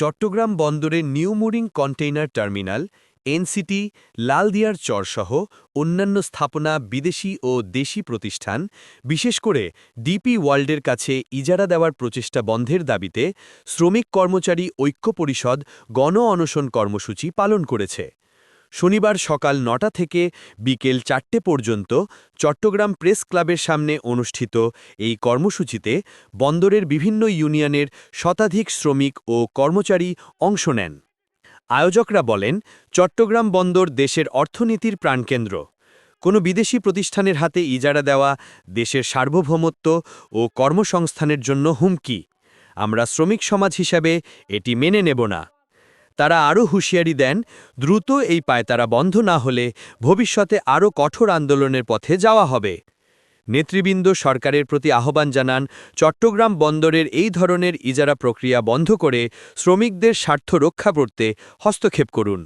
চট্টগ্রাম বন্দরের new mooring container terminal, NCT, লালদিয়ার চরসহ অন্যান্য স্থাপনা বিদেশি ও দেশি প্রতিষ্ঠান, বিশেষ করে ডিপি ওয়ার্ল্ডের কাছে ইজারা দেওয়ার প্রচেষ্টা বন্ধের দাবিতে শ্রমিক কর্মচারী ঐক্য পরিষদ গণ অনশন কর্মসূচি পালন করেছে। শনিবার সকাল নটা থেকে বিকেল চারটে পর্যন্ত চট্টগ্রাম প্রেস ক্লাবের সামনে অনুষ্ঠিত এই কর্মসূচিতে বন্দরের বিভিন্ন ইউনিয়নের শতাধিক শ্রমিক ও কর্মচারী অংশ নেন। আয়োজকরা বলেন, চট্টগ্রাম বন্দর দেশের অর্থনীতির প্রাণকেন্দ্র। কোনো বিদেশি প্রতিষ্ঠানের হাতে ইজারা দেওয়া, দেশের সার্বভৌমত্ব ও কর্মসংস্থানের জন্য হুমকি। আমরা শ্রমিক সমাজ হিসাবে এটি মেনে নেব না। তারা আরও হুঁশিয়ারি দেন, দ্রুত এই পায়তারা বন্ধ না হলে ভবিষ্যতে আরও কঠোর আন্দোলনের পথে যাওয়া হবে। নেতৃবৃন্দ সরকারের প্রতি আহ্বান জানান, চট্টগ্রাম বন্দরের এই ধরনের ইজারা প্রক্রিয়া বন্ধ করে শ্রমিকদের স্বার্থ রক্ষা করতে হস্তক্ষেপ করুন।